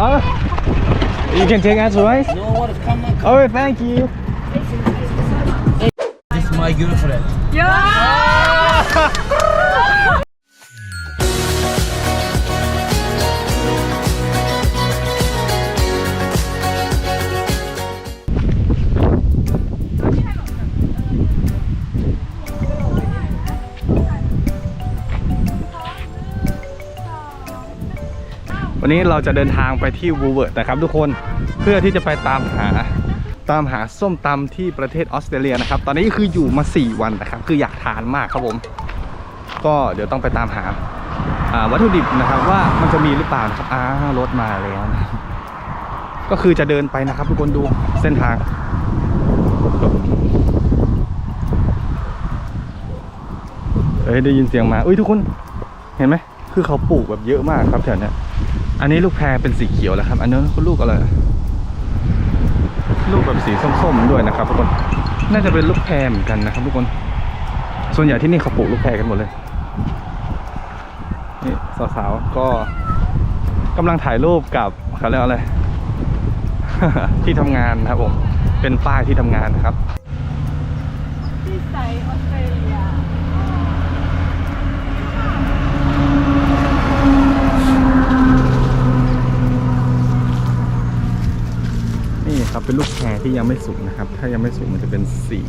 Oh, you can take us, right? No what come on Oh, thank you. This is my girlfriend. วันนี้เราจะเดินทางไปที่วูเวิร์ดนะครับทุกคนเพื่อที่จะไปตามหาตามหาส้มตำที่ประเทศออสเตรเลียนะครับ ตอนนี้คืออยู่มา 4 วันนะครับ คืออยากทานมากครับผม ก็เดี๋ยวต้องไปตามหาวัตถุดิบนะครับว่ามันจะมีหรือเปล่านะครับอ้ารถมาแล้วนะก็คือจะเดินไปนะครับ ทุกคนดูเส้นทาง เฮ้ยได้ยินเสียงมา อุ้ยทุกคนเห็นไหม คือเขาปลูกแบบเยอะมากครับแถวนี้ อันนี้ลูกแพรเป็นสีเขียวแล้วครับ อันนี้นลูกอะไร ลูกแบบสีส้มๆด้วยนะครับทุกคน น่าจะเป็นลูกแพรเหมือนกันนะครับทุกคน ส่วนใหญ่ที่นี่เขาปลูกลูกแพรกันหมดเลย นี่สาวๆก็กำลังถ่ายรูปกับเขาเรียกอะไร ที่ทำงานนะครับผม เป็นป้ายที่ทำงานนะครับ ที่ไซออสเตรเลีย ครับ เป็นลูกแพรที่ยังไม่สุกนะครับ ถ้ายังไม่สุกมันจะเป็นสี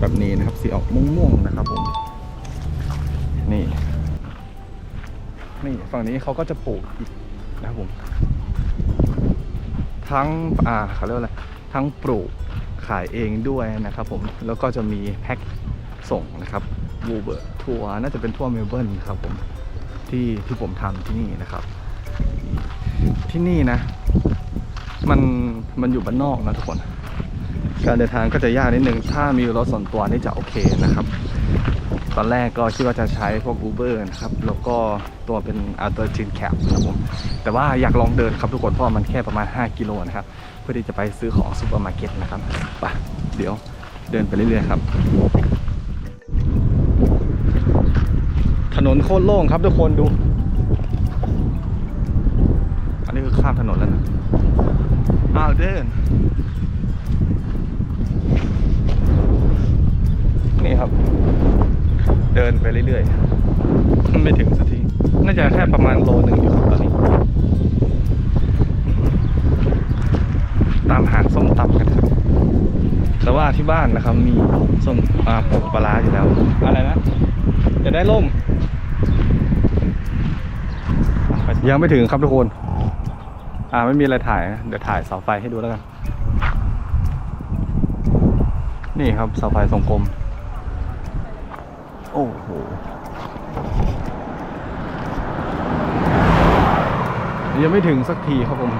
แบบนี้นะครับ สีออกม่วงๆนะครับผม นี่ นี่ฝั่งนี้เขาก็จะปลูกอีกนะครับผม ทั้ง อ่าเขาเรียกว่าอะไร ทั้งปลูกขายเองด้วยนะครับผม แล้วก็จะมีแพ็คส่งนะครับวูเบอร์ทัวร์น่าจะเป็นทัวร์เมลเบิร์นครับผมที่ที่ผมทำที่นี่นะครับ ที่นี่นะ มันมันอยู่บ้านนอกนะทุกคน การเดินทางก็จะยากนิดนึง ถ้ามีรถส่วนตัวนี่จะโอเคนะครับ ตอนแรกก็คิดว่าจะใช้พวก Uber นะครับ แล้วก็ตัวเป็น a l t e r g i n Cab นะครับผม แต่ว่าอยากลองเดินครับทุกคน เพราะมันแค่ประมาณ 5 กิโลนะครับ เพื่อที่จะไปซื้อของซูเปอร์มาร์เก็ตนะครับไปเดี๋ยวเดินไปเรื่อยๆครับถนนโคตรโล่งครับทุกคนดู อันนี้คือข้ามถนนแล้วนะาวเดินนี่ครับ เดินไปเรื่อยๆไม่ถึงสักทีน่าจะแค่ประมาณโลหนึ่งอยู่ครับตอนนี้ ตามหาส้มตำกันครับแต่ว่าที่บ้านนะครับมีส้มอ่าปลูกปลาร้าอยู่แล้ว อะไรนะจะได้ล่ม ยังไม่ถึงครับทุกคน อ่าไม่มีอะไรถ่ายนะเดี๋ยวถ่ายเสาไฟให้ดูแล้วกัน นี่ครับเสาไฟทรงกลม โอ้โหยังไม่ถึงสักทีครับผม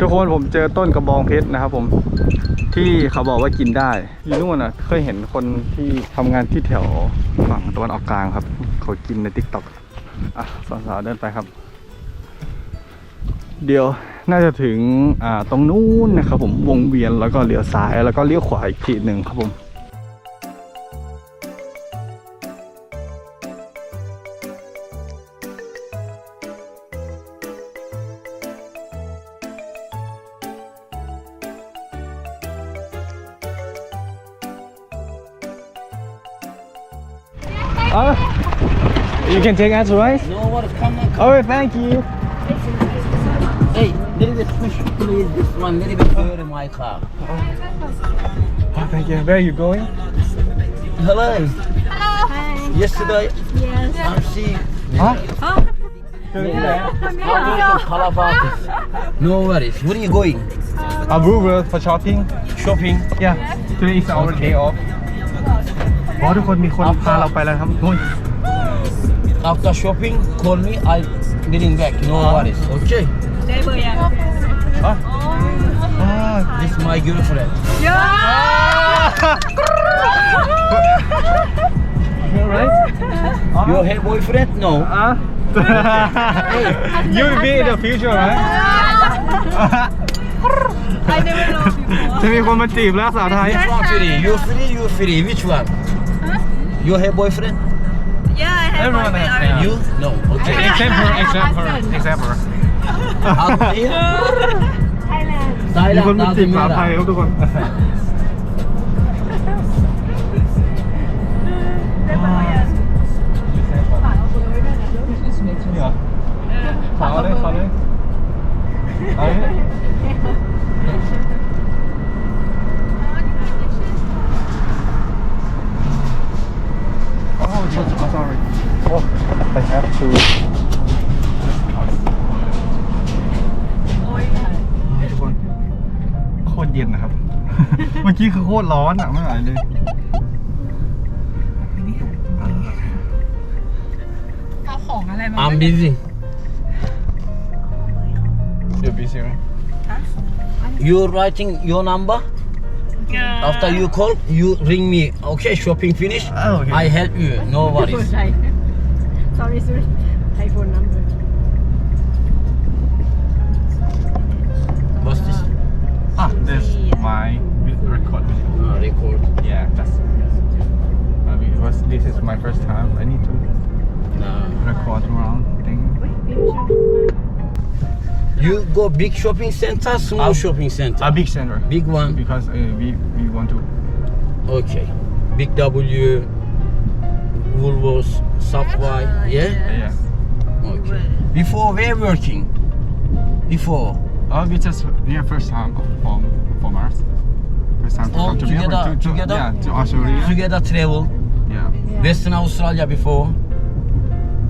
ทุกคนผมเจอต้นกระบองเพชรนะครับผมที่เขาบอกว่ากินได้อยู่นู่นน่ะ เคยเห็นคนที่ทำงานที่แถวฝั่งตะวันออกกลางครับเขากินในทิกต็อกอะสาวๆเดินไปครับ เดี๋ยวน่าจะถึงอ่าตรงนู้นนะครับผมวงเวียนแล้วก็เลี้ยวซ้ายแล้วก็เลี้ยวขวาอีกทีหนึ่งครับผม Oh, you can take us, right? No what come on Oh, thank you. Hey little bit push please this one little bit further my car Oh, thank you. Where are you going? Hello Hi Yesterday Yes I'm seeing Huh? Kalabatis No worries Where are you going A Brewer for shopping. Shopping Yeah. Today is our day off. อ๋อทุกคนมีคนพาเราไปแล้วครับทุกคน After shopping call me I getting back No worries Okay ได้เบอร์ยัง อ๋ออ๋อ This is my girlfriend เยอะ right? Your hair boyfriend No Uh? you will be in the future, right? I never know before จะมีคนมาจีบแล้วสาวไทย Which one free You free You free Which one Your hair boyfriend Yeah I have Everyone boyfriend has- already You No Okay except her, except her, except her. Out here. Thailand มีคน Thailand เป็นจีบสาว doesn't ไทย matter. ครับทุกคน ได้ปะเนี่ยฝากเอาปืนไว้ด้วยนะ นี่เหรอขอเลยขอเลยเอาเลย ตรร้อนอ่ะ ไม่ไหวเลย เอาของอะไรมา I'm busy. เดี๋ยวบีซีไหม You're writing your number. After you call, you ring me. Okay, shopping finish. อ้าวโอเค I help you. No worries. sorry sorry iPhone number My first time I need to Nah. record around thing You go big shopping center, small Uh, shopping center. a big center Big one. because uh, we we want to Okay. Big W, Woolworths, Subway. Yeah. yeah Okay. Before we're working. Before. oh we just yeah first time from from us first time to All come to together- Myanmar, to, to, together? yeah to Australia Together travel. Yeah Western Australia before.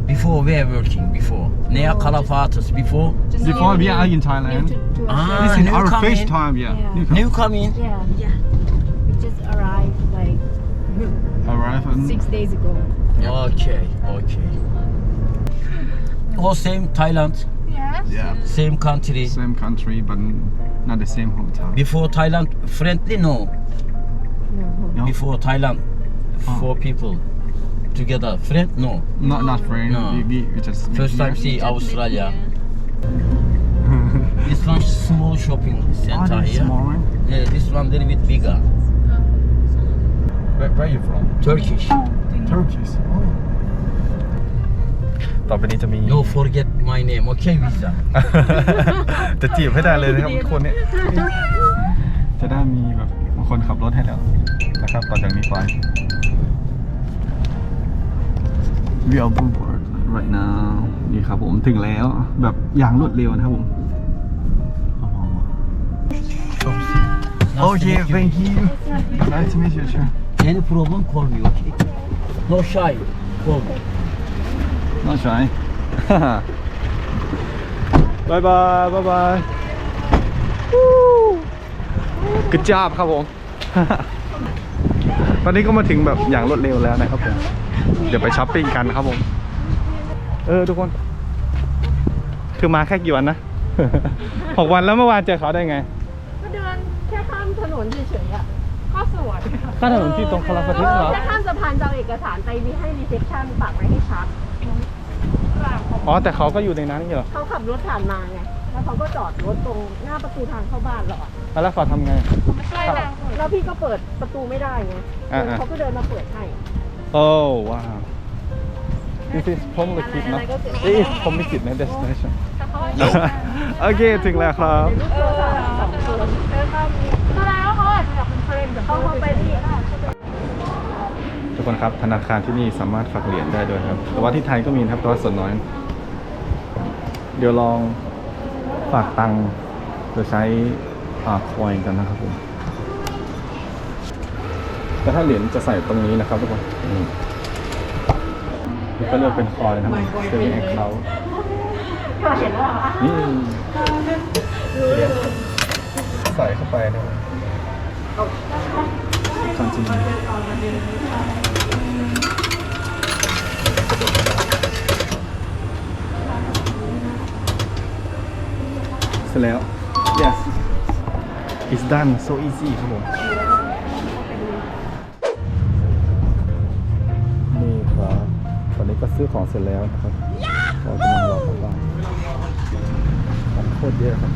Before we're working. Before. Nea Kalafatas. Before. before we are in Thailand Ah, this is new our come first in. time yeah, Yeah. New come. New come in. yeah yeah we just arrived like arrive and six days ago Okay. Okay. All same Thailand. yeah yeah Same country. same country but not the same hometown Before Thailand, friendly no. No? Before Thailand, Ah. four people together. Friend no. not not friend No. we, we, we just meet First time here. see Australia. This one small shopping oh, center that's here. small one. Yeah, this one little bit bigger. Where, where are you from Turkish. Turkish ต่อไปนี้จะมี No forget my name. Okay, Visa. จะจีบให้ได้เลยนะครับทุกคนเนี่ย จะได้มีแบบบางคนขับรถให้แล้วนะครับ ต่อจากนี้ไป We are Bluebird right now นี่ครับผมถึงแล้วแบบอย่างรวดเร็วนะครับผมโอเค thank you nice to meet you too Any problem, call me. Okay. No shy. Call me. not shy บายบายบายบายกระจาบครับผม ตอนนี้ก็มาถึงแบบอย่างรวดเร็วแล้วนะครับผมเดี๋ยวไปช้อปปิ้งกันนะครับผมเออทุกคน คือมาแค่กี่วันนะหกวันแล้วเมื่อวานเจอเขาได้ไง ก็เดินแค่ข้ามถนนเฉยๆอะก็สวยข้ามถนนที่ตรงคาราฟาทิสเหรอแค่ข้ามสะพานจะเอาเอกสารไปมีให้รีเซพชันฝากไว้ให้ชัดอ๋อแต่เขาก็อยู่ในนั้นนี่เหรอเขาขับรถผ่านมาไงแล้วเขาก็จอดรถตรงหน้าประตูทางเข้าบ้านเราอะแล้วเขาทำไง แล้วพี่ก็เปิดประตูไม่ได้ไงอ่าๆ เขาก็เดินมาเปิดให้โอ้ว้าว This is พรหมลิขิตเนอะ This is พรหมลิขิตนะ destination โอเคถึงแล้วครับรูปโทรศัพท์สองคนแสดงว่าเขาอาจจะอยากเป็นเฟรนด์เขาเข้าไปที่ทุกคนครับธนาคารที่นี่สามารถฝากเหรียญได้ด้วยครับ แต่ว่าที่ไทยก็มีนะครับแต่ว่าส่วนน้อย เดี๋ยวลองฝากตังค์โดยใช้อ่าคอยกันนะครับผม แต่ถ้าเหรียญจะใส่ตรงนี้นะครับทุกคนนี่นี่ก็เลือกเป็นคอยนะครับเซฟแอคเคาท์นี่เหรียญใส่เข้าไปนะครับคอนจิเนียเสร็จแล้ว yes it's done so easy ครับผม นี้ก็ซื้อของเสร็จแล้วนะครับก็กำลังรอกลับบ้านของโคตรเยอะครับ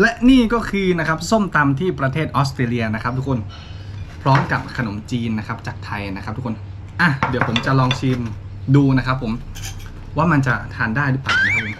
และนี่ก็คือนะครับส้มตำที่ประเทศออสเตรเลียนะครับ ทุกคนพร้อมกับขนมจีนนะครับจากไทยนะครับ ทุกคนอะเดี๋ยวผมจะลองชิมดูนะครับ ผมว่ามันจะทานได้หรือเปล่านะครับผม